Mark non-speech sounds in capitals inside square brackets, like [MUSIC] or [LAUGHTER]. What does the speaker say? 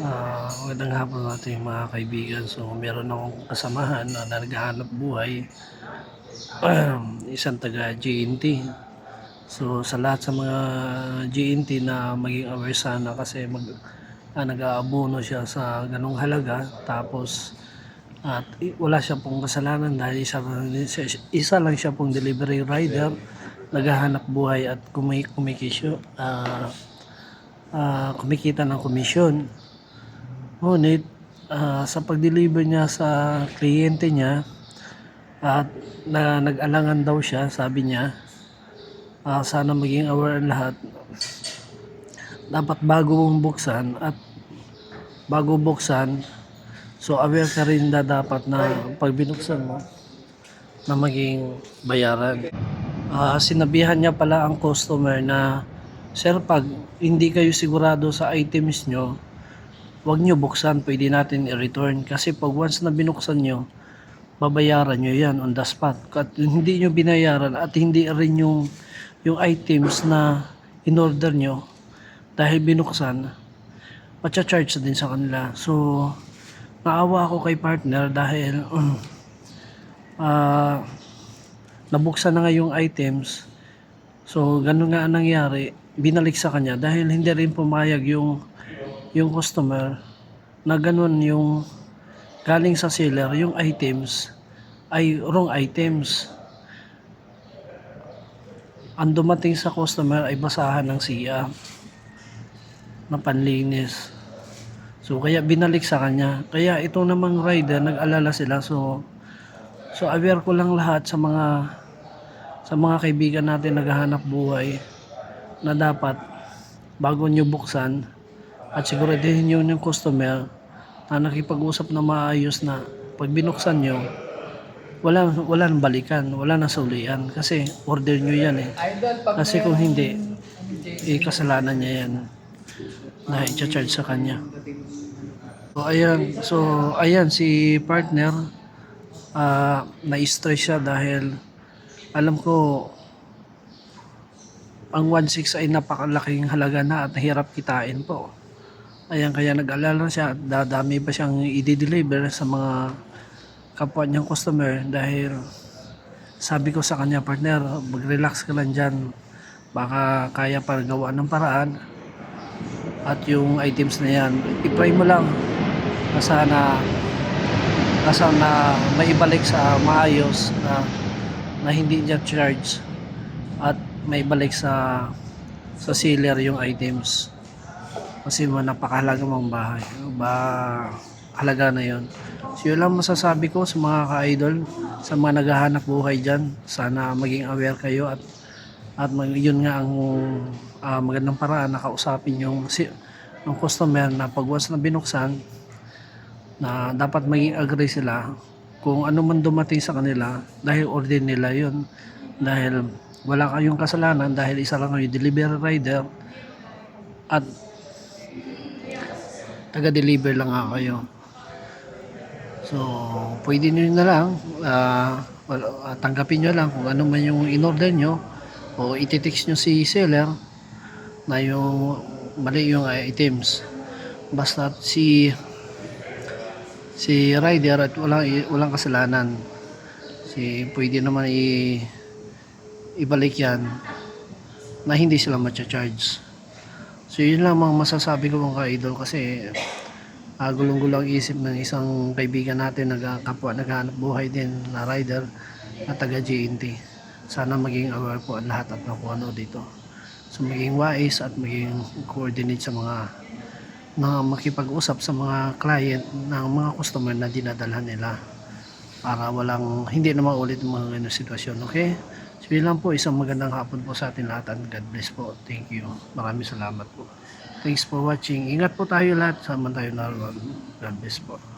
Ah, magandang hapon natin mga kaibigan. So, meron akong kasamahan na naghahanap buhay. Isang taga GNT. So, sa lahat sa mga GNT na maging aware sana kasi mag, ah, nag-aabono siya sa ganong halaga. Tapos, at wala siya pong kasalanan dahil isa, isa, lang siya pong delivery rider. Naghahanap buhay at kumik kumikisyo. ah ah, kumikita ng komisyon. Ngunit ah, sa pag-deliver niya sa kliyente niya at na nag-alangan daw siya, sabi niya, ah, sana maging aware ang lahat. Dapat bago mong buksan at bago buksan, so aware ka rin na dapat na pag binuksan mo na maging bayaran. Ah, sinabihan niya pala ang customer na Sir, pag hindi kayo sigurado sa items nyo, huwag nyo buksan, pwede natin i-return. Kasi pag once na binuksan nyo, babayaran nyo yan on the spot. At hindi nyo binayaran at hindi rin yung, yung items na in-order nyo dahil binuksan, matcha-charge na din sa kanila. So, naawa ako kay partner dahil [CLEARS THROAT] ah nabuksan na nga yung items. So, ganun nga ang nangyari. Binalik sa kanya dahil hindi rin pumayag yung yung customer na ganun yung galing sa seller, yung items ay wrong items. Ang dumating sa customer ay basahan ng siya na panlinis. So kaya binalik sa kanya. Kaya itong namang rider nag-alala sila. So so aware ko lang lahat sa mga sa mga kaibigan natin naghahanap buhay na dapat bago nyo buksan at siguraduhin nyo yung customer na nakipag-usap na maayos na pag binuksan nyo wala wala nang balikan, wala nang sulian kasi order nyo yan eh. Kasi kung hindi, eh, kasalanan niya yan na i-charge sa kanya. So ayan, so ayan si partner ah na-stress siya dahil alam ko ang 1.6 ay napakalaking halaga na at hirap kitain po. Ayan, kaya nag-alala siya at dadami pa siyang i-deliver sa mga kapwa niyang customer dahil sabi ko sa kanya, partner, mag-relax ka lang dyan. Baka kaya pa gawa ng paraan at yung items na yan, i-pray mo lang na sana na sana maibalik sa maayos na na hindi niya charge at maibalik sa sa seller yung items kasi mo napakahalaga mong bahay. Ba halaga na yon so yun lang masasabi ko sa mga ka-idol sa mga naghahanap buhay dyan. Sana maging aware kayo at at mag, yun nga ang ah, magandang paraan na kausapin yung si, yung customer na pag once na binuksan na dapat maging agree sila kung ano man dumating sa kanila dahil order nila yun. Dahil wala kayong kasalanan dahil isa lang kayo delivery rider. At taga-deliver lang nga kayo. So pwede nyo na lang ah, ah, tanggapin nyo lang kung ano man yung in-order nyo. O ititext nyo si seller na yung mali yung items. Basta si si rider at walang walang kasalanan. Si pwede naman i ibalik yan na hindi sila matcha-charge so yun lang mga masasabi ko mga ka-idol kasi uh, gulong-gulang isip ng isang kaibigan natin nagkapwa naghahanap buhay din na rider na taga GNT sana maging aware po ang lahat at nakuha ano dito. So maging wise at maging coordinate sa mga na makipag-usap sa mga client ng mga customer na dinadalhan nila para walang hindi na maulit mga ganun sitwasyon okay so lang po. Isang magandang hapon po sa atin lahat and God bless po. Thank you. Maraming salamat po. Thanks for watching. Ingat po tayo lahat. Sama tayo na God bless po